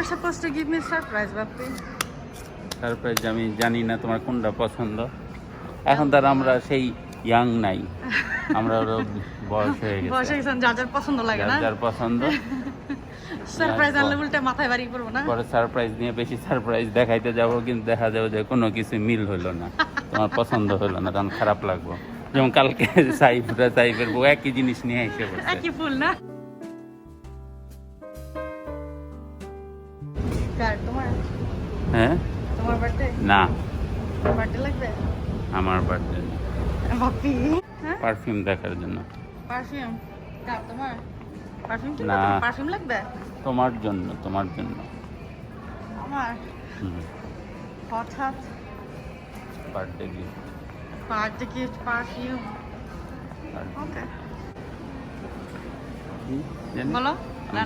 You're supposed to give me a surprise, Bappi surprise আমি জানি না তোমার কোনটা পছন্দ। এখন তার আমরা সেই ইয়াং নাই। আমরা ওর বয়স হয়ে বয়স গেছে গেছেন যার যার পছন্দ লাগে না। যার যার পছন্দ। সারপ্রাইজ যার আনলে পর- উল্টে মাথায় বাড়ি করব না। পরে সারপ্রাইজ নিয়ে বেশি সারপ্রাইজ দেখাইতে যাব কিন্তু দেখা যাবে যে কোনো কিছু মিল হইল না। তোমার পছন্দ হইল না তখন খারাপ লাগবো। যেমন কালকে সাইফরা সাইফের বউ একই জিনিস নিয়ে এসে একই ফুল না? কার? তোমার? হ্যাঁ? তোমার বার্থডে না। তোমার বার্থডে লাগবে? আমার বার্থডে হ্যাঁ? পারফিউম দেখার জন্য। পারফিউম কার? তোমার? পারফিউম কি না। পারফিউম লাগবে? তোমার জন্য তোমার জন্য। আমার? হঠাৎ birthday gift birthday gift perfume okay বলো।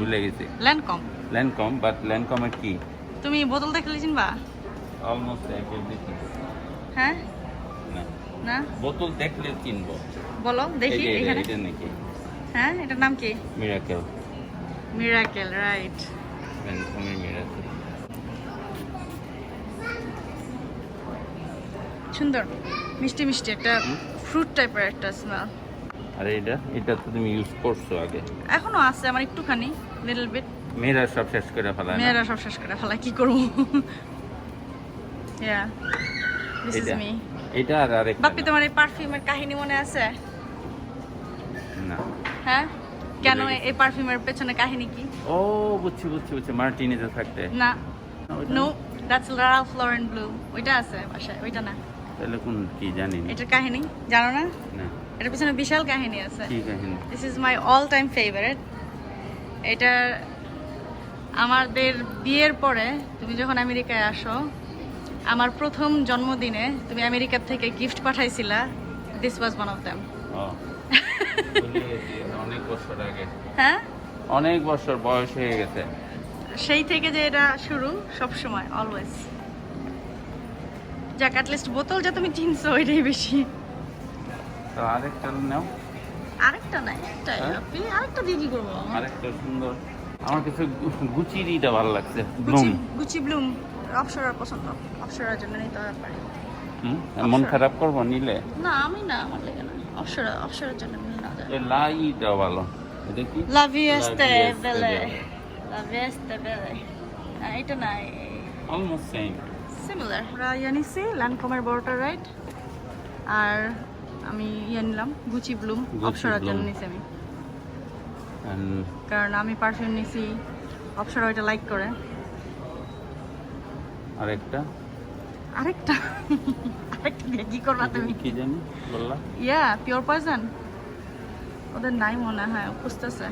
ভুলে গেছি। ল্যান্ডকম ল্যান্ডকম বাট ল্যান্ডকমের কি? তুমি বোতল দেখলে চিনবা? অলমোস্ট এক এভরিথিং হ্যাঁ? না। না? বোতল দেখলে চিনবো। বলো দেখি এখানে। এটা নাকি? হ্যাঁ এটার নাম কি? মিরাকেল মিরাকেল রাইট ল্যান্ডকমের মিরাকেল সুন্দর মিষ্টি মিষ্টি একটা ফ্রুট টাইপের একটা স্মেল আর এটা এটা তো তুমি ইউজ করছ আগে। এখনও আছে আমার একটুখানি লিটল বিট মেয়েরা সব শেষ করে ফেলায় না? মেয়েরা সব শেষ করে ফেলা কি করব? ইয়া দিস ইজ এটা মি এটা আর আরেকটা বাপ্পি তোমার এই পারফিউমের কাহিনী মনে আছে? না। হ্যাঁ? কেন এই পারফিউমের পেছনে কাহিনী কি? ও বুঝছি বুঝছি বুঝছি মার্টিনিতে থাকতে। না। না। দ্যাটস রালফ লরেন ব্লু ওইটা আছে বাসায় ওইটা না। তাহলে কোন কি জানি না। এটার কাহিনী? জানো না? না। এটার পিছনে বিশাল কাহিনী আছে। কি কাহিনী? This is my all time favourite এটা আমাদের বিয়ের পরে তুমি যখন আমেরিকায় আসো আমার প্রথম জন্মদিনে তুমি আমেরিকা থেকে gift পাঠাইছিলা this was one of them অনেক বছর আগে। হ্যাঁ? অনেক বছর বয়স হয়ে গেছে। সেই থেকে যে এটা শুরু সব সময় অলওয়েজ যাক অ্যাটলিস্ট বোতল যা তুমি চিনছো ওইটাই বেশি। তো আরেকটা নাও। আরেকটা নাই একটাই হ্যাঁ? আপনি আরেকটা দিয়ে কি করব? আরেকটা সুন্দর। আমার কাছে গু- গুচির ভালো লাগছে ব্লুম গুচি ব্লুম অপসরার পছন্দ। অপসরার জন্য নিতে পারি। হুম? মন খারাপ করব নিলে? না আমি না আমার লেগে না। অপসরা অপসরার জন্য মিল না যায়। লাইটা ভালো। এটা কি? Belle Belle। La Vieste এটা না অলমোস্ট সেম সিমিলার ইয়ে ল্যান্ডকমের বড়টা রাইট আর আমি ইয়ে নিলাম গুচি ব্লুম অপসরার জন্য। নিছি আমি। কারণ আমি পারফিউম নিছি অপসরা ওইটা লাইক করে। আরেকটা? আরেকটা? আরেকটা দিয়ে কি করবা তুমি? কি জানি বললা। ইয়া পিওর পয়জন ওদের নাই মনে হয় খুঁজতেছে।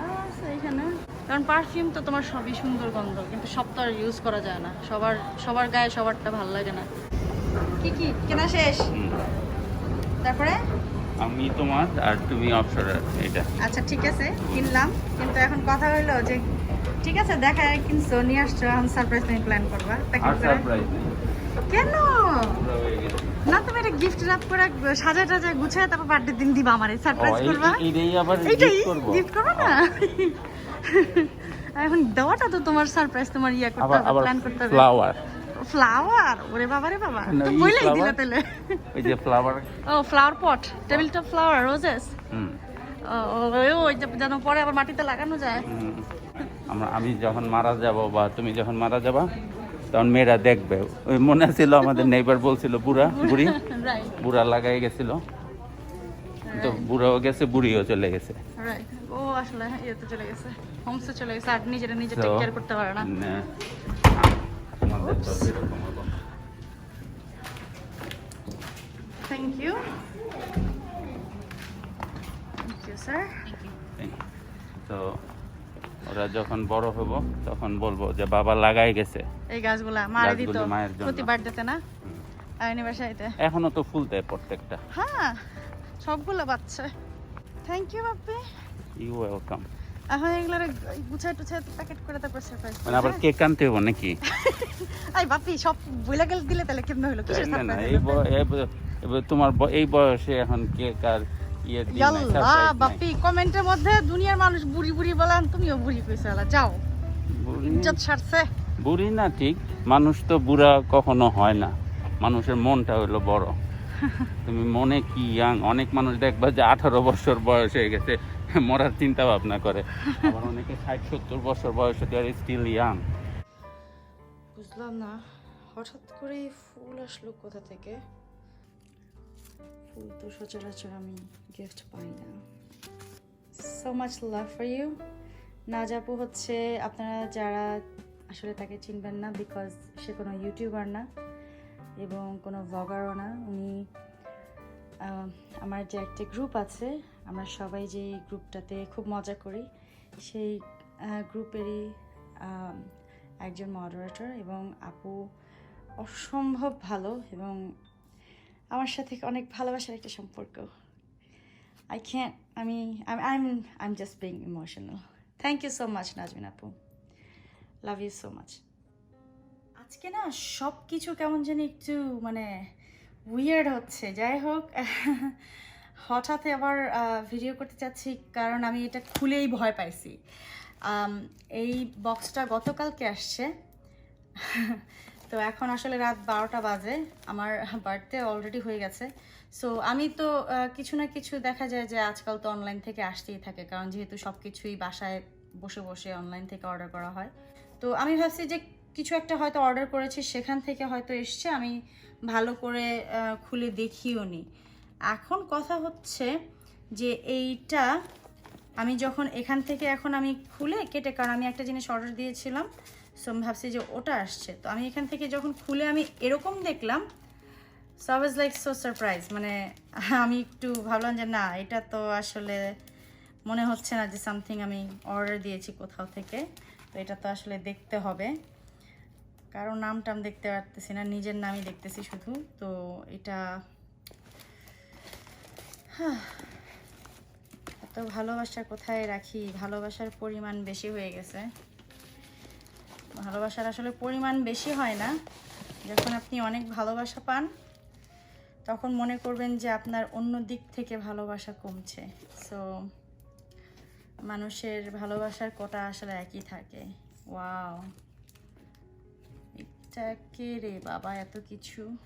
আরও আছে এখানে। কারণ পারফিউম তো তোমার সবই সুন্দর গন্ধ কিন্তু সব তো আর ইউজ করা যায় না। সবার সবার গায়ে সবারটা ভালো লাগে না। কি কি? কেনা শেষ। তারপরে? আমি তোমার আর তুমি অপসরার এটা আচ্ছা ঠিক আছে কিনলাম। কিন্তু এখন কথা হইল যে ঠিক আছে দেখা কিনছো নিয়ে আসছো এখন সারপ্রাইজ তুমি প্ল্যান করবা। করে? কেন? হয়ে না তুমি এটা গিফট র্যাপ করে সাজায় টাজায় গুছায় তারপর বার্থডে দিন দিবা আমারে সারপ্রাইজ করবা? এইটাই আবার করব। গিফট করবে না? এখন দেওয়াটা তো তোমার সারপ্রাইজ তোমার ইয়া করতে হবে প্ল্যান করতে হবে। ফ্লাওয়ার ফ্লাওয়ার ওরে বাবা রে বাবা। তো বইলাই দিলা তাহলে ওই যে ফ্লাওয়ার ও flower pot table top flower roses hmm. ও ওই যে যেন পরে আবার মাটিতে লাগানো যায়। আমরা আমি যখন মারা যাব বা তুমি যখন মারা যাবা তখন মেয়েরা দেখবে। ওই মনে ছিল আমাদের নেইবার বলছিল বুড়া বুড়ি? বুড়া লাগাই গেছিল। তো বুড়াও গেছে বুড়িও চলে গেছে। ও আসলে ইয়েতে চলে গেছে হোমসে চলে গেছে আর নিজেরা নিজে টেক কেয়ার করতে পারে না। Thank you thank you sir তো ওরা যখন বড় হব তখন বলব যে বাবা লাগাই গেছে। এই গাছগুলা মারে দিত। প্রতি বার্থডেতে না? অ্যানিভার্সারিতে এখনও তো ফুল দেয় প্রত্যেকটা। হ্যাঁ সবগুলো বাচ্চা। Thank you Bappi. You welcome এখন এগুলো গুছাই টুছাই প্যাকেট করে তারপর সারপ্রাইজ মানে আবার কেক আনতে হব নাকি? আই বাপ্পি সব বইলা গেল দিলে তাহলে কেমনে হলো? কিসের সারপ্রাইজ তোমার এই বয়সে এখন কেক আর ইয়ে surprise কমেন্টের মধ্যে দুনিয়ার মানুষ বুড়ি বুড়ি বলেন তুমিও বুড়ি কইছো আলা যাও। ইজ্জত সারছে। বুড়ি না ঠিক মানুষ তো বুড়া কখনো হয় না। মানুষের মনটা হলো বড়। তুমি মনে কি ইয়াং অনেক মানুষ দেখবা যে আঠারো বছর বয়স হয়ে গেছে মরার চিন্তা ভাবনা করে। আবার অনেকে ষাট, সত্তর বছর বয়স আর স্টিল ইয়াং বুঝলাম না, হঠাৎ করে ফুল আসলো কোথা থেকে? ফুল তো সচরাচর আমি গিফট পাই না। So much love for you নাজাপু হচ্ছে আপনারা যারা আসলে তাকে চিনবেন না বিকজ সে কোনো ইউটিউবার না এবং কোনো ভগারও না, উনি আমার যে একটা গ্রুপ আছে আমরা সবাই যে গ্রুপটাতে খুব মজা করি, সেই গ্রুপেরই একজন মডারেটর এবং আপু অসম্ভব ভালো এবং আমার সাথে অনেক ভালোবাসার একটা সম্পর্ক। আই ক্যান আমি I I am just being emotional thank you so much Nazmin আপু. লাভ ইউ সো মাচ আজকে না সব কিছু কেমন জানি একটু মানে উইয়ার্ড হচ্ছে। যাই হোক হঠাৎ আবার ভিডিও করতে চাচ্ছি কারণ আমি এটা খুলেই ভয় পাইছি। এই বক্সটা গতকালকে আসছে। তো এখন আসলে রাত বারোটা বাজে। আমার বার্থডে অলরেডি হয়ে গেছে। সো আমি তো কিছু না কিছু দেখা যায় যে আজকাল তো অনলাইন থেকে আসতেই থাকে। কারণ যেহেতু সব কিছুই বাসায় বসে বসে অনলাইন থেকে অর্ডার করা হয়। তো আমি ভাবছি যে কিছু একটা হয়তো অর্ডার করেছি, সেখান থেকে হয়তো এসছে। আমি ভালো করে খুলে দেখিও নি এখন কথা হচ্ছে যে এইটা আমি যখন এখান থেকে এখন আমি খুলে কেটে, কারণ আমি একটা জিনিস অর্ডার দিয়েছিলাম সো ভাবছি যে ওটা আসছে। তো আমি এখান থেকে যখন খুলে আমি এরকম দেখলাম so I was like so surprise মানে আমি একটু ভাবলাম যে না, এটা তো আসলে মনে হচ্ছে না যে সামথিং আমি অর্ডার দিয়েছি কোথাও থেকে, তো এটা তো আসলে দেখতে হবে। কারও নাম টাম দেখতে পারতেছি না, নিজের নামই দেখতেছি শুধু, তো এটা এত ভালোবাসা কোথায় রাখি? ভালোবাসার পরিমাণ বেশি হয়ে গেছে। ভালোবাসার আসলে পরিমাণ বেশি হয় না। যখন আপনি অনেক ভালোবাসা পান, তখন মনে করবেন যে আপনার অন্য দিক থেকে ভালোবাসা কমছে। সো মানুষের ভালোবাসার কোটা আসলে একই থাকে। ওয়াও এটা কে রে বাবা, এত কিছু?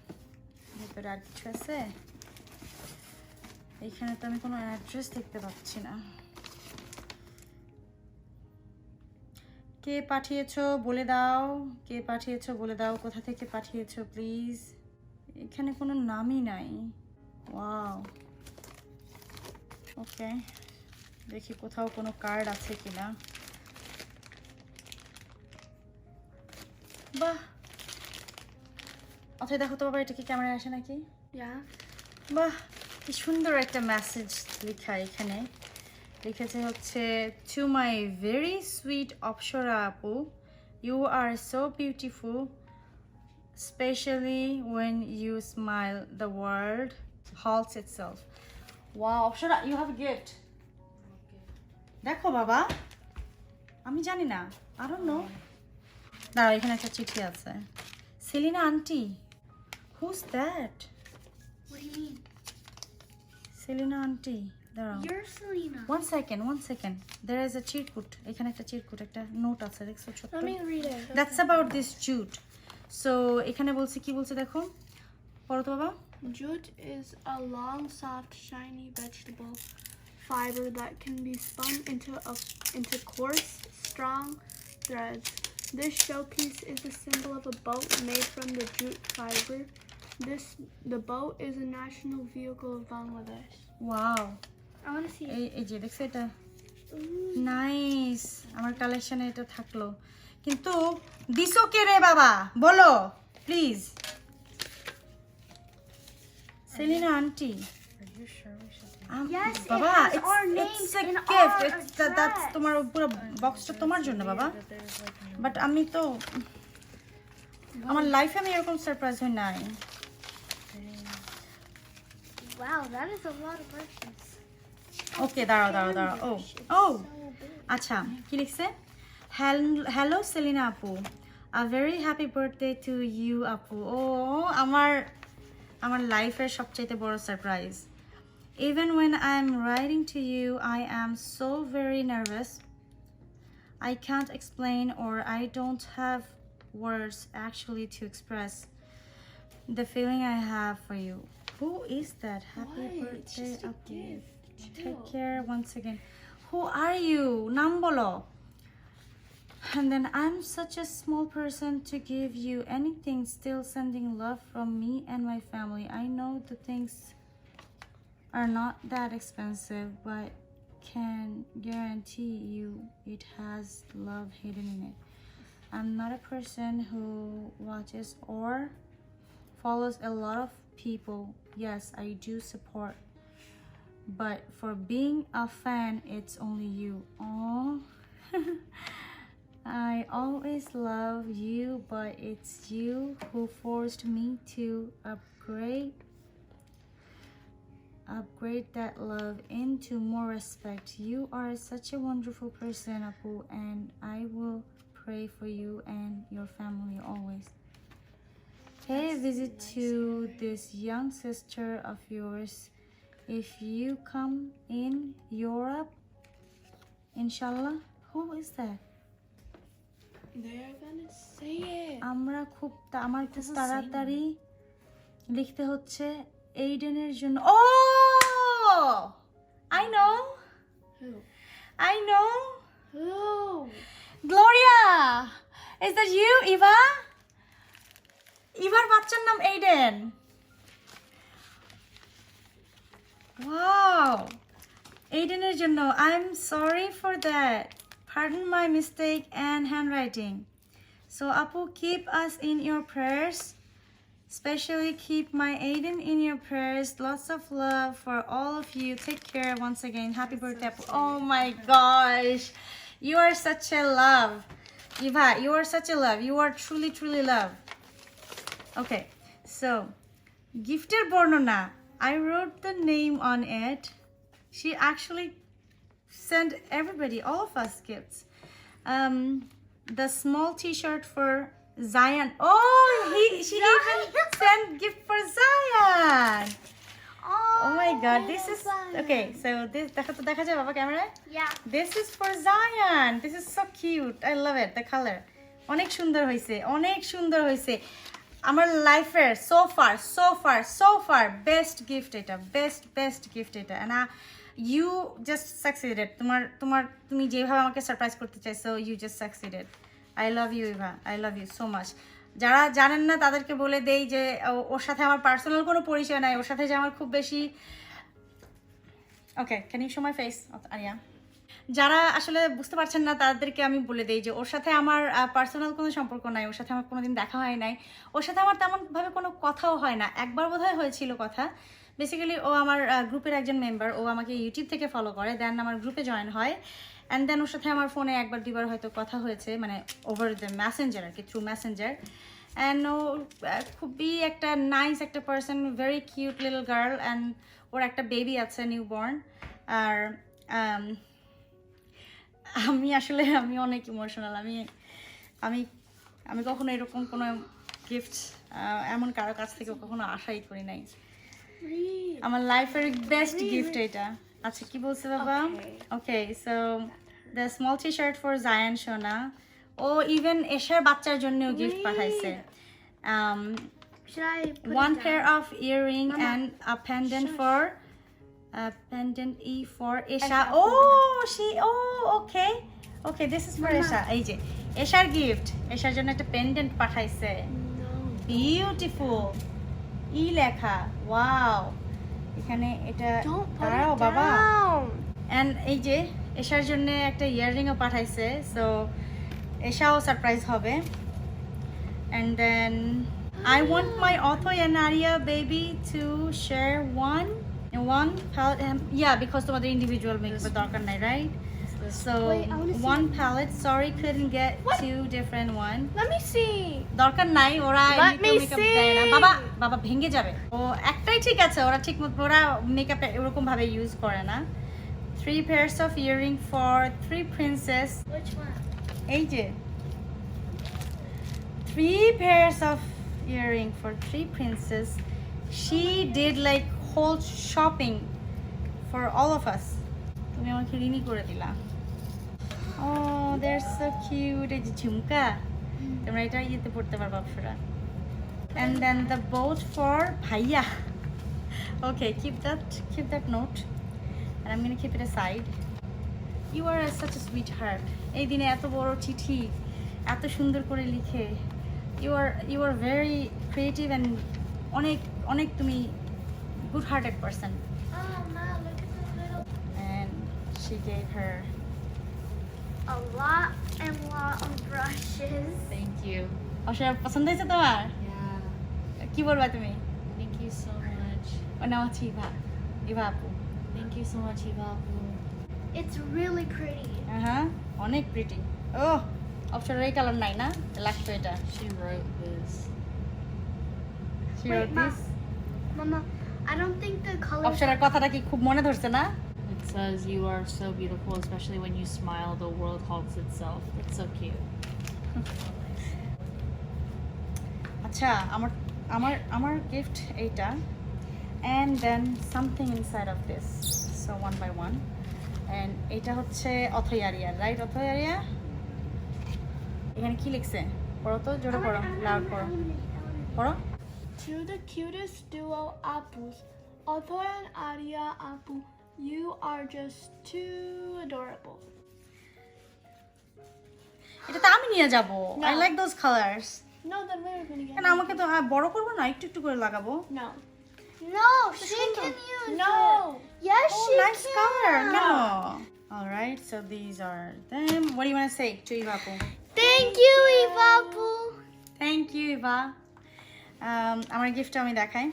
ভেতরে আর কিছু আছে? এখানে তো আমি কোনো অ্যাড্রেস দেখতে পাচ্ছি না। কে পাঠিয়েছো বলে দাও কে পাঠিয়েছো বলে দাও কোথা থেকে পাঠিয়েছো প্লিজ এখানে কোনো নামই নাই। ওয়াও ওকে দেখি কোথাও কোনো কার্ড আছে কিনা। বাহ! অথবা দেখো তো বাবা এটা কি ক্যামেরায় আসে নাকি. বাহ! কি সুন্দর একটা মেসেজ লেখা এখানে। লিখেছে হচ্ছে to my very sweet Apsara আপু you are so beautiful specially when you smile the world halts itself ওয়া অপসরা ইউ হ্যাভ গিফট দেখো বাবা, আমি জানি না আরও নো দাঁড়াও, এখানে একটা চিঠি আছে। Selina aunty who's that What do you mean? Selina aunty দাঁড়াও You're Selena. One second one second there is a চিরকুট এখানে একটা চিরকুট একটা নোট আছে দেখছো ছোট্ট Let me read it. That's about this jute so এখানে বলছে কি বলছে দেখো পড়ো তো বাবা Jute is a long, soft, shiny vegetable fiber that can be spun into a, into coarse, strong threads. This showpiece is a symbol of a boat made from the jute fiber. This the boat is a national vehicle of Bangladesh. Wow I want to see. এই এই যে দেখছ এটা. Nice আমার কালেকশনে এটা থাকল কিন্তু দিছো কে রে বাবা বলো please Selina aunty Yes, it বাবা has it's, our it's names a in gift our it's that, that's address. তোমার পুরো বক্সটা তোমার জন্য বাবা বাট আমি তো আমার লাইফে আমি এরকম সারপ্রাইজ হই নাই Wow, that is a lot of merchants. ওকে দাঁড়াও দাঁড়াও দাঁড়াও। ও ও আচ্ছা কি লিখছে? হ্যালো সেলিনা আপু। A very happy birthday to you আপু। ও আমার আমার লাইফের সবচাইতে বড় surprise even when I am writing to you I am so very nervous I can't explain or I don't have words actually to express the feeling I have for you. Who is that? Happy Why? birthday, Just a gift. Take care once again. Who are you? Nambolo. And then I'm such a small person to give you anything. Still sending love from me and my family. I know the things are not that expensive, but can guarantee you it has love hidden in it. I'm not a person who watches or follows a lot of people Yes, I do support. But for being a fan, it's only you. Oh. I always love you, but it's you who forced me to upgrade upgrade that love into more respect. You are such a wonderful person, Apu, and I will pray for you and your family always Pay a visit to this young sister of yours if you come in Europe. Inshallah. Who is that? They're gonna say it. আমরা খুব তা- আমার খুব Doesn't say তাড়াতাড়ি লিখতে হচ্ছে এইডেনের জন্য ও I know Who? I know Who? Gloria is that you Eva ইভার বাচ্চার নাম এইডেন ওয়াও এইডেনের জন্য I am sorry for that pardon my mistake and handwriting so apu keep us in your prayers Especially keep my Aiden in your prayers. Lots of love for all of you. Take care once again. Happy birthday. Apu. Oh my gosh. You are such a love. Eva, you are such a love. You are truly, truly love. Okay, so gifted Bornona. I wrote the name on it. She actually sent everybody, all of us gifts. Um, the small T-shirt for Zion. Oh, he she even sent gift for Zion. Oh my God, this is okay. So this দেখা যায় বাবা ক্যামেরায় Yeah. This is for Zion. This is so cute. I love it. The color. অনেক সুন্দর হয়েছে অনেক সুন্দর হয়েছে আমার লাইফের so far so far so far best gift এটা বেস্ট বেস্ট গিফট এটা. না ইউ জাস্ট সাকসিডেড তোমার তোমার, তুমি যেভাবে আমাকে সারপ্রাইজ করতে চাইছো you just succeeded I love you Iva I love you so much যারা জানেন না, তাদেরকে বলে দেই যে ওর সাথে আমার পার্সোনাল কোনো পরিচয় নাই, ওর সাথে যে আমার খুব বেশি okay can you show my face area যারা আসলে বুঝতে পারছেন না তাদেরকে আমি বলে দিই যে ওর সাথে আমার পার্সোনাল কোনো সম্পর্ক নাই ওর সাথে আমার কোনোদিন দেখা হয় নাই। ওর সাথে আমার তেমনভাবে কোনো কথাও হয় না। একবার বোধহয় হয়েছিল কথা। বেসিক্যালি ও আমার গ্রুপের একজন মেম্বার ও আমাকে ইউটিউব থেকে ফলো করে দেন আমার গ্রুপে জয়েন হয়। অ্যান্ড দেন ওর সাথে আমার ফোনে একবার দুবার হয়তো কথা হয়েছে মানে ওভার দ্য ম্যাসেঞ্জার আর কি থ্রু ম্যাসেঞ্জার অ্যান্ড ও খুবই একটা নাইস একটা person very cute little girl and ওর একটা বেবি আছে নিউ বর্ন আর um, আমি আসলে আমি অনেক ইমোশনাল আমি আমি আমি কখনো এরকম কোনো গিফট এমন কারও কাছ থেকে কখনো আশাই করি নাই। আমার লাইফের বেস্ট গিফট এটা। আচ্ছা কি বলছে বাবা? Okay so the small T shirt for Zayan সোনা ও ইভেন এশার বাচ্চার জন্যও গিফট পাঠাইছে। One pair down? of earring and a pendant for a pendant e for Isha. Isha. Oh, she oh okay. Okay, this is for Mama. Isha. এই যে এশার gift এশার জন্য একটা পেন্ডেন্ট পাঠাইছে No. বিউটিফুল ই লেখা ওয়াও এখানে এটা Don't put দাঁড়াও it বাবা down. অ্যান্ড এই যে এশার জন্য একটা ইয়াররিংও পাঠাইছে সো এশাও সারপ্রাইজ হবে and then I want my অথো and Aria baby to Share one one yeah because তোমাদের ইন্ডিভিজুয়াল মেকআপের দরকার নাই right so Wait, I wanna see. One palette sorry couldn't get What? two different one Let me see. দরকার নাই ওরা Let এমনিতেও me makeup দেয় না see. বাবা বাবা ভেঙে যাবে ও একটাই ঠিক আছে ওরা ঠিক মতো ওরা মেকআপ এরকম ভাবে ইউজ করে না three pairs of earring for three princess Which one? এই যে three pairs of earring for three princess she did like whole shopping for all of us তুমি আমাকে ঋণই করে দিলা। ও দ্যাটস সো কিউট এই যে ঝুমকা। তোমরা এটা ইয়েতে পড়তে পারবা Apsara. And then the boat for ভাইয়া। Okay keep that keep that note and I'm gonna keep it aside. You are such a sweetheart. এই দিনে এত বড় চিঠি, এত সুন্দর করে লিখে। You are you are very creative and অনেক অনেক তুমি good hearted person Oh, Ma, look at the little. and she gave her A lot and lot of brushes. Thank you. অবশ্য পছন্দ হয়েছে তোমার Yeah. কি বলবা তুমি Thank you so much. ওর নাম হচ্ছে ইভা ইভা আপু Thank you so much, Ivapu. It's really pretty. হ্যাঁ অনেক প্রিটি ও অপশনের এই কালার নাই না লাগতো এটা She wrote this. She Wait, wrote Ma. This. Mama, I don't think the colors. অপশনের কথাটা কি খুব মনে ধরছে না It says, You are so beautiful, especially when you smile, the world halts itself. That's so cute. আচ্ছা আমার আমার আমার গিফট এইটা and then something inside of this so one by one and এইটা হচ্ছে অথয়ারিয়া রাইট অথয়ারিয়া এখানে কি লিখছে পড়ো তো জোরে পড়ো লাউড পড়ো পড়ো To the cutest duo Apus, Otho and Aria Apu, you are just too adorable. এটা তো আমি নিয়ে যাব I No. Like those colours No, then we're gonna get. কেন আমাকে তো আহ, বড় করবো না একটু একটু করে লাগাবো No. No, she can use No. Yes, Oh, she nice can. color. কেন All right, so these are them. What do you want to say to Eva Apu? Thank you, Eva Apu. Thank you Eva Um, আমার gift আমি দেখাই।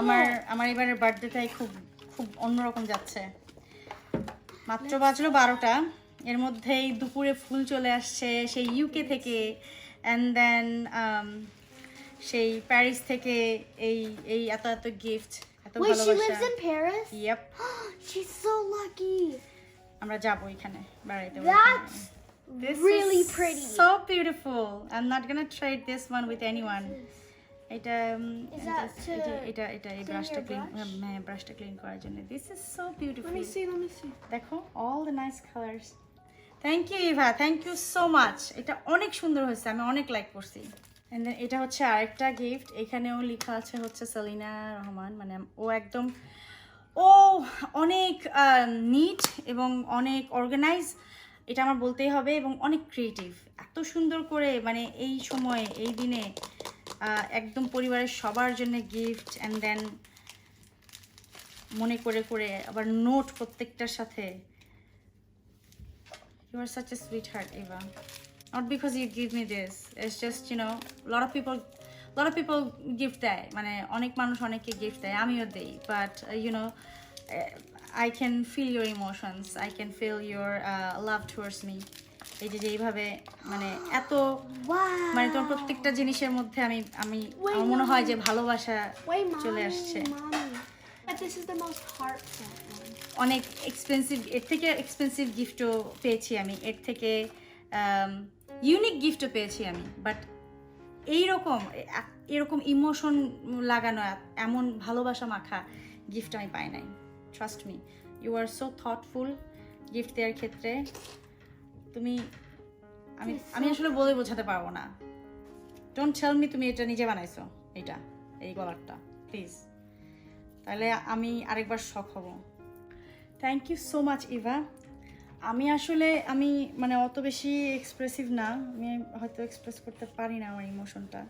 আমার. আমার এবারের বার্থডেটাই খুব খুব অন্যরকম যাচ্ছে। মাত্র বাজলো বারোটা। এর মধ্যেই দুপুরে ফুল চলে আসছে সেই ইউকে থেকে। অ্যান্ড দেন সেই প্যারিস থেকে এই এই এত এত গিফট এত ভালোবাসা। ইয়েপ. আমরা যাব এখানে বেড়াইতে। This really is pretty. So beautiful. I'm not gonna trade this one with anyone. এটা এটা- to এটা এই ব্রাশটা ক্লিন হ্যাঁ ব্রাশটা ক্লিন করার জন্য this is so beautiful Let me see, let me see. দেখো all the nice colours thank you Iva thank you so much এটা অনেক সুন্দর হয়েছে আমি অনেক লাইক করছি। And then এটা হচ্ছে আরেকটা গিফট এখানেও লেখা আছে হচ্ছে সেলিনা রহমান মানে ও একদম ও অনেক নিট এবং অনেক অর্গানাইজ এটা আমার বলতেই হবে এবং অনেক ক্রিয়েটিভ এত সুন্দর করে মানে এই সময়ে, এই দিনে একদম পরিবারের সবার জন্য গিফট অ্যান্ড দেন মনে করে করে আবার নোট প্রত্যেকটার সাথে। You are such a sweet heart Eva not because you give me this it's just you know lot of people lot of people gift দেয়। মানে অনেক মানুষ অনেককে গিফট দেয়, আমিও দেই। But you know I can feel your emotions I can feel your love towards me এই যে এইভাবে মানে এত মানে তোমার প্রত্যেকটা জিনিসের মধ্যে আমি আমি আমার মনে হয় যে ভালোবাসা চলে আসছে। mommy. But this is the most heartfelt one. অনেক এক্সপেন্সিভ এর থেকে এক্সপেন্সিভ গিফটও পেয়েছি আমি। এর থেকে ইউনিক গিফটও পেয়েছি আমি। বাট এইরকম এরকম ইমোশন লাগানো এমন ভালোবাসা মাখা গিফট আমি পাই নাই। Trust me you are so thoughtful gift দেওয়ার ক্ষেত্রে। তুমি আমি আমি আসলে বলে বোঝাতে পারব না। ডোন্ট টেল মি তুমি এটা নিজে বানাইছো এটা এই গলারটা প্লিজ তাহলে আমি আরেকবার শখ হব। Thank you so much Iva আমি আসলে আমি মানে অত বেশি এক্সপ্রেসিভ না আমি হয়তো এক্সপ্রেস করতে পারি না আমার ইমোশনটা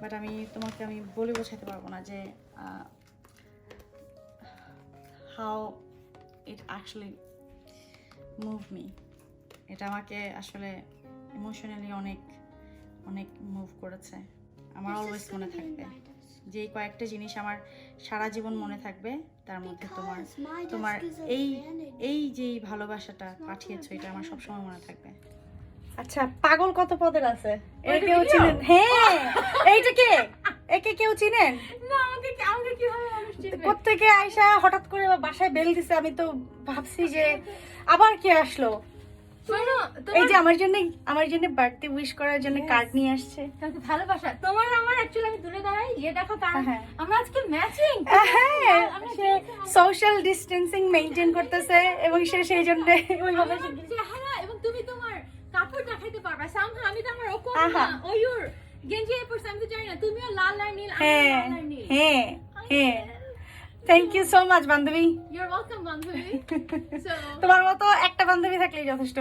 বাট আমি তোমাকে আমি বলে বোঝাতে পারব না যে how it actually move me এটা আমাকে আসলে ইমোশনালি অনেক অনেক মুভ করেছে। আমার অলওয়েজ মনে be থাকবে। যে কয়েকটা জিনিস আমার সারা জীবন মনে থাকবে তার মধ্যে তোমার তোমার এই এই যে ভালোবাসাটা পাঠিয়েছো এটা আমার সবসময় মনে থাকবে। আচ্ছা পাগল কত পদের আছে? এটা কেউ চিনেন? হ্যাঁ! এইটা কে? একে কেউ চিনেন? না আমাকে আমাকে কীভাবে প্রত্যেকে আইসা হঠাৎ করে বাসায় বেল দিছে আমি তো ভাবছি যে আবার কে আসলো? এই যে আমার জন্য আমার জন্য বার্থডে উইশ করার জন্য কার্ড নিয়ে আসছে। তোমাকে ভালোবাসা। তোমার আমার অ্যাকচুয়ালি আমি দূরে দাঁড়াই ইয়ে দেখো কারণ হ্যাঁ। আমরা আজকে ম্যাচিং হ্যাঁ সে সোশ্যাল ডিস্টেন্সিং মেনটেন করতেছে এবং সে সেই জন্য ওইভাবে চেহারা এবং তুমি তোমার কাপড় দেখাইতে পারবা। সামহা আমি তো আমার ওকো আহা। ও গেঞ্জি এ পরছে আমি তো জানি না তুমিও লাল আর নীল আমি হ্যাঁ লাল আর নীল। হ্যাঁ হ্যাঁ। থ্যাংক ইউ সো মাচ বান্ধবী। ইউর ওয়েলকাম বান্ধবী। তোমার মতো একটা বান্ধবী থাকলেই যথেষ্ট।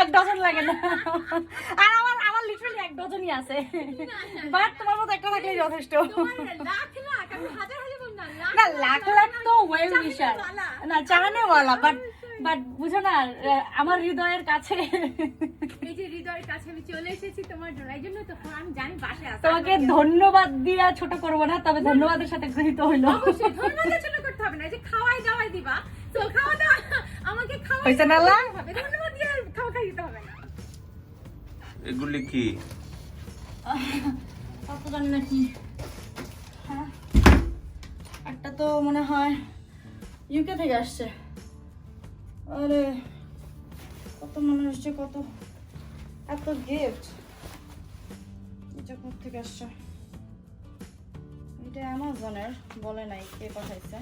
এক ডজন লাগে না। আর আমার আমার লিটারালি এক ডজনই আছে। বাট তোমার মতো একটা থাকলেই যথেষ্ট। লাখ লাখ হাজার হাজার না না লাখ লাখ তো ওয়েল উইশার না চাহানে ওয়ালা বাট বাট বুঝো না আমার হৃদয়ের কাছে এই যে হৃদয়ের কাছে আমি চলে এসেছি তোমার জন্য। এই জন্য তো আমি জানি বাসায় আসা তোমাকে ধন্যবাদ দিয়া ছোট করব না তবে ধন্যবাদের সাথে গৃহীত হইল। অবশ্যই ধন্যবাদ ছোট করতে হবে না যে খাওয়াই দাওয়াই দিবা তো খাওয়া দাওয়া আমাকে খাওয়াই হয়েছে না, লা? ধন্যবাদ দিয়ে খাওয়া খাই দিতে হবে না। এগুলি কি? কত জানি না কি? হ্যাঁ। একটা তো মনে হয় ইউকে থেকে আসছে। আরে কত মানুষ আসছে কত এত গিফট এটা কোথা থেকে আসছে? এটা অ্যামাজনের বলে নাই, কে পাঠাইছে?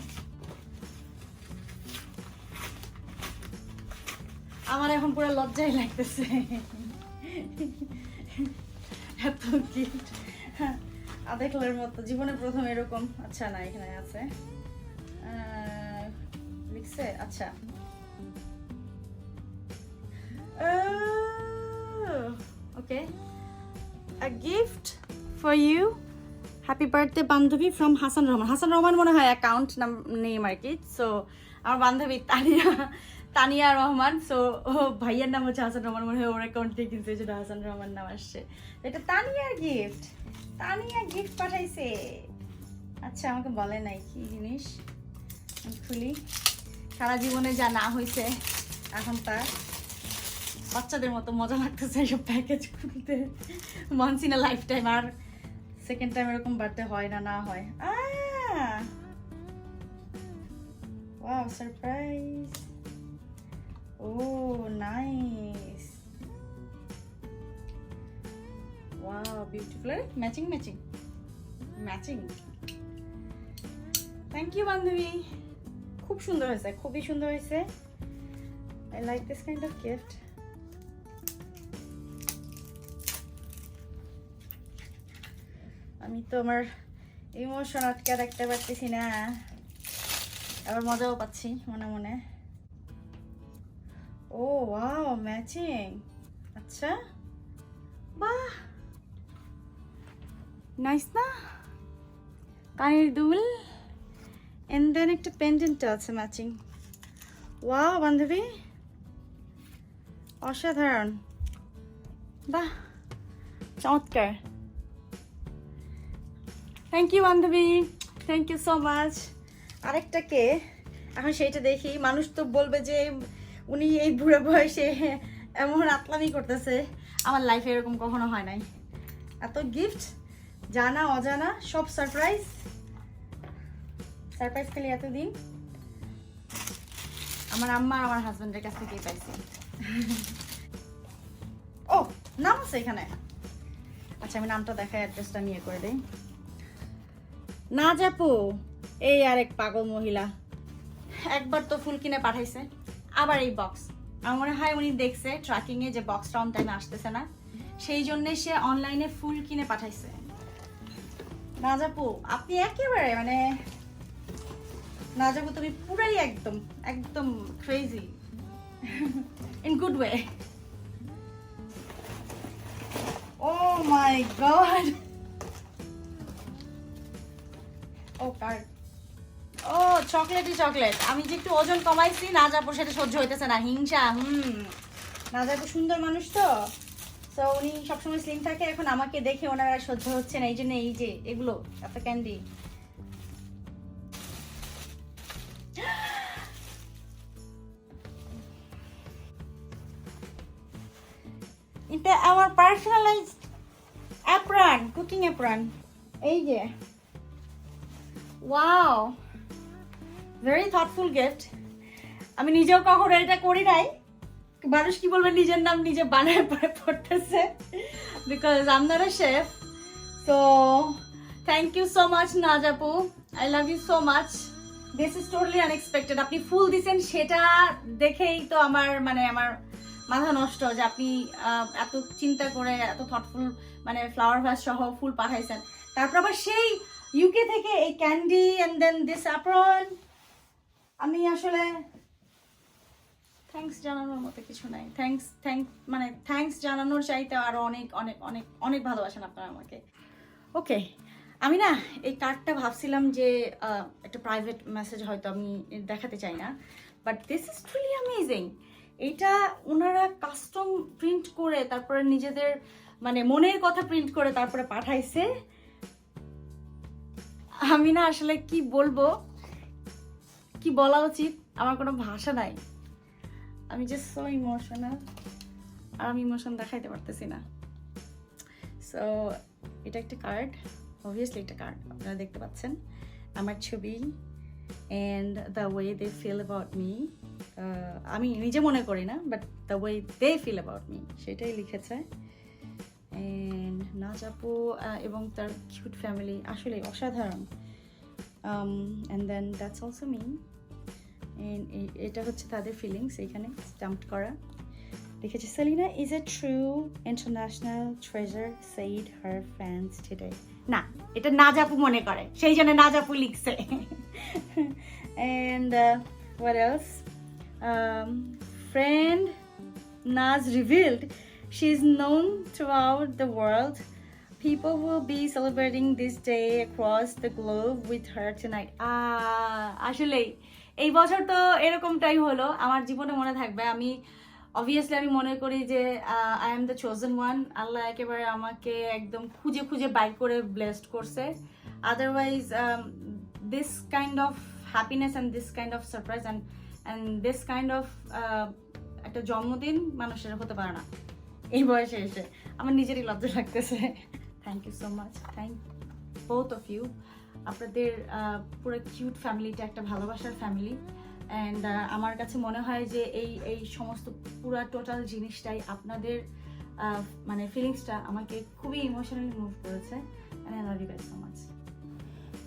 আমার এখন পুরো লজ্জাই লাগতেছে। এত গিফট আধা কালার মতো, জীবনে প্রথম এরকম। আচ্ছা না, এখানে আছে। লিখছে? আচ্ছা। Okay a gift for you. Happy birthday বান্ধবী ফ্রম হাসান রহমান হাসান রহমান মনে হয় অ্যাকাউন্ট নাম নেম আর কি সো আমার বান্ধবী তানিয়া তানিয়া রহমান সো ও ভাইয়ের নাম হচ্ছে হাসান রহমান মনে হয় ওর অ্যাকাউন্ট থেকে কিনছে যেটা হাসান রহমান নাম আসছে। এটা তানিয়ার গিফট তানিয়া গিফট পাঠাইছে। আচ্ছা আমাকে বলে নাই কি জিনিস? খুলি। সারা জীবনে যা না হয়েছে এখন তার। বাচ্চাদের মতো মজা লাগতেছে এইসব প্যাকেজ খুলতে। ওয়ান্স ইন লাইফ টাইম আর সেকেন্ড টাইম এরকম বার্থডে হয় না না হয়। Wow surprise oh nice wow beautiful matching matching matching thank you বান্ধবী। খুব সুন্দর হয়েছে, খুবই সুন্দর হয়েছে। I like this kind of gift আমি তো আমার ইমোশন আটকে রাখতে পারতেছি না। আবার মজাও পাচ্ছি মনে মনে। ও ওয়াও ম্যাচিং আচ্ছা। বাহ। নাইস না? কানের দুল। এন্ড দেন একটা পেন্ডেন্টও আছে ম্যাচিং ওয়াও বান্ধবী। অসাধারণ। বাহ। চমৎকার। থ্যাংক ইউ বান্ধবী। থ্যাংক ইউ সো মাচ আরেকটা কে? এখন সেইটা দেখি। মানুষ তো বলবে যে উনি এই বুড়ো বয়সে এমন আতলামি করতেছে। আমার লাইফে এরকম কখনো হয় নাই। এত গিফট জানা, অজানা, সব সারপ্রাইজ সারপ্রাইজ খালি এতদিন। আমার আম্মা আমার হাজবেন্ডের কাছ থেকেই পাইছি। ও, নাম আছে এখানে। আচ্ছা আমি নামটা দেখাই অ্যাড্রেসটা নিয়ে করে দিই। না যাপু, এই আর এক পাগল মহিলা। একবার তো ফুল কিনে পাঠাইছে, আবার এই বক্স আমার মনে হয় উনি দেখছে ট্র্যাকিং এ যে বক্সটা অন টাইমে আসতেছে না, সেই জন্য সে অনলাইনে ফুল কিনে পাঠাইছে। না যাপু, আপনি একেবারে মানে না যাব তুমি পুরাই একদম একদম crazy in good way oh my god oh চকলেটই chocolate আমি যে একটু ওজন কমাইছি, না যাব সেটা সহ্য হইতেছে না। হিংসা, হুম। না যাব সুন্দর মানুষ তো। তো উনি সবসময় স্লিম থাকে, এখন আমাকে দেখে ওনার সহ্য হচ্ছে না। এই জন্য এই যে, এগুলো, এত ক্যান্ডি এটা আমার পার্সোনালাইজ অ্যাপ্রান কুকিং অ্যাপ্রান এই যে। ওয়াও ভেরি থটফুল গিফট আমি নিজেও কখনো এটা করি নাই। মানুষ কি বলবে নিজের নাম নিজে বানায় পরে পড়তেছে? Because I'm not a chef so thank you so much নাজাপু। I love you so much this is totally unexpected আপনি ফুল দিছেন সেটা দেখেই তো আমার মানে আমার মাথা নষ্ট যে আপনি এত চিন্তা করে এত থটফুল মানে ফ্লাওয়ার ভাস সহ ফুল পাঠাইছেন। তারপর আবার সেই ইউকে থেকে এই candy and then this apron আমি আসলে থ্যাঙ্কস জানানোর মতো কিছু নাই। থ্যাঙ্কস থ্যাঙ্ক মানে থ্যাঙ্কস জানানোর চাইতে আরও অনেক অনেক অনেক অনেক ভালোবাসেন আপনারা আমাকে। ওকে আমি না এই কার্ডটা ভাবছিলাম যে একটা প্রাইভেট মেসেজ হয়তো আমি দেখাতে চাই না but this is truly amazing এটা ওনারা কাস্টম প্রিন্ট করে তারপরে নিজেদের মানে মনের কথা প্রিন্ট করে তারপরে পাঠাইছে। আমি না আসলে কি বলব? কি বলা উচিত? আমার কোনো ভাষা নাই। আমি যে সো ইমোশনাল আর আমি ইমোশন দেখাইতে পারতেছি না। সো এটা একটা কার্ড অবভিয়াসলি একটা কার্ড আপনারা দেখতে পাচ্ছেন। আমার ছবি and the way they feel about me আমি নিজে মনে করি না but the way they feel about me সেটাই লিখেছে। অ্যান্ড নাচ আপু এবং তার কিউট ফ্যামিলি আসলে অসাধারণ। And then that's also me এটা হচ্ছে তাদের ফিলিংস এইখানে স্টাম্পড করা। লিখেছে Selina is a true international treasure said her fans today না এটা না নাজাপু মনে করে সেই জন্য না নাজাপু লিখছে। And else? Um, friend Naz revealed she is known throughout the world. People will be celebrating this day across the globe with her tonight. Ah, আসলেই এই বছর তো এরকমটাই হলো। আমার জীবনে মনে থাকবে আমি অবভিয়াসলি আমি মনে করি যে I am the chosen one আল্লাহ একেবারে আমাকে একদম খুঁজে খুঁজে বাইক করে ব্লেসড করছে। Otherwise this kind of happiness and this kind of surprise and and this kind of একটা জন্মদিন মানুষের হতে পারে না। এই বয়সে এসে। আমার নিজেরই লজ্জা লাগতেছে। Thank you so much thank both of you আপনাদের পুরো কিউট ফ্যামিলিটা একটা ভালোবাসার ফ্যামিলি অ্যান্ড আমার কাছে মনে হয় যে এই এই সমস্ত পুরো টোটাল জিনিসটাই আপনাদের মানে ফিলিংসটা আমাকে খুবই ইমোশনালি মুভ করেছে। And I love you so much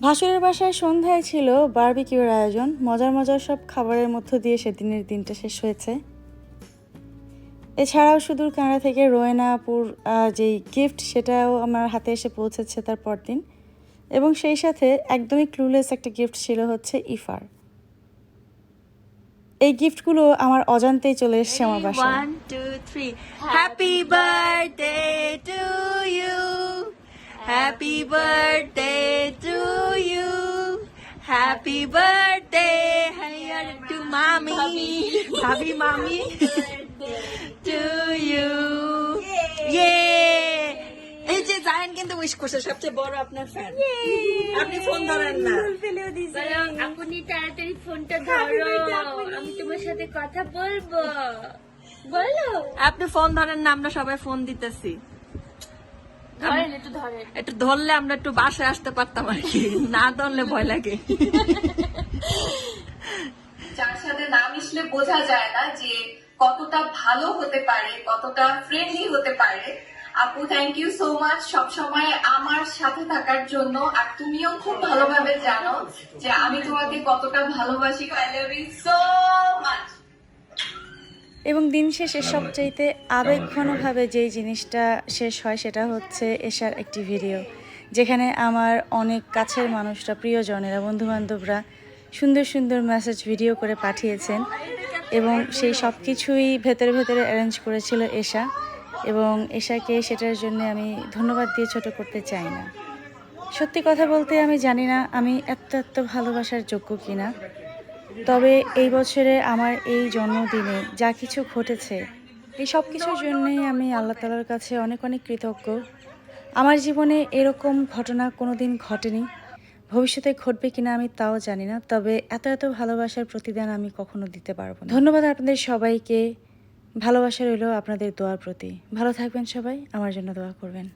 ভাসুরের বাসায় সন্ধ্যায় ছিল বারবিকিউর আয়োজন। মজার মজার সব খাবারের মধ্য দিয়ে সেদিনের দিনটা শেষ হয়েছে। এছাড়াও সুদূর কানাডা থেকে রোয়েনা আপুর যেই গিফট সেটাও আমার হাতে এসে পৌঁছেছে তার পরদিন এবং সেই সাথে একদমই ক্লুলেস একটা গিফট ছিল হচ্ছে ইফার এই গিফটগুলো আমার অজান্তেই চলে এসছে আমার বাসায় you. Happy birthday to you. Happy birthday here to mommy. Happy mommy. to you. Yay! এই যে জায়ান কিন্তু উইশ করছে সবচেয়ে বড় আপনার ফ্যান আপনি ফোন ধরেন না। আপনি তাড়াতাড়ি ফোনটা ধরো। আমি তোমার সাথে কথা বলব। বলো। আপনি ফোন ধরেন না আমরা সবাই ফোন দিতেছি। একটু একটু ধরলে আমরা একটু বাসায় আসতে পারতাম আর কি। না ধরলে ভয় লাগে। যার সাথে না মিশলে বোঝা যায় না যে কতটা ভালো হতে পারে, কতটা ফ্রেন্ডলি হতে পারে। আপু থ্যাংক ইউ সো মাচ সবসময় আমার সাথে থাকার জন্য, আর তুমিও খুব ভালোভাবে জানো যে আমি তোমাকে কতটা ভালোবাসি। I love you so much এবং দিন শেষে সবচাইতে আবেগঘনভাবে যেই জিনিসটা শেষ হয়, সেটা হচ্ছে এশার একটি ভিডিও, যেখানে আমার অনেক কাছের মানুষরা, প্রিয়জনেরা, বন্ধুবান্ধবরা সুন্দর সুন্দর মেসেজ ভিডিও করে পাঠিয়েছেন। এবং সেই সব কিছুই ভেতরে ভেতরে অ্যারেঞ্জ করেছিল এশা। এবং এশাকে সেটার জন্য আমি ধন্যবাদ দিয়ে ছোট করতে চাই না। সত্যি কথা বলতে আমি জানি না আমি এত এত ভালোবাসার যোগ্য কিনা। তবে এই বছরে আমার এই জন্মদিনে যা কিছু ঘটেছে, এই সব কিছুর জন্যেই আমি আল্লাহ তালার কাছে অনেক অনেক কৃতজ্ঞ। আমার জীবনে এরকম ঘটনা কোনোদিন ঘটেনি। ভবিষ্যতে ঘটবে কিনা আমি তাও জানি না, তবে এত এত ভালোবাসার প্রতিদান আমি কখনো দিতে পারব না। ধন্যবাদ আপনাদের সবাইকে। ভালোবাসা রইল আপনাদের দোয়ার প্রতি। ভালো থাকবেন সবাই, আমার জন্য দোয়া করবেন।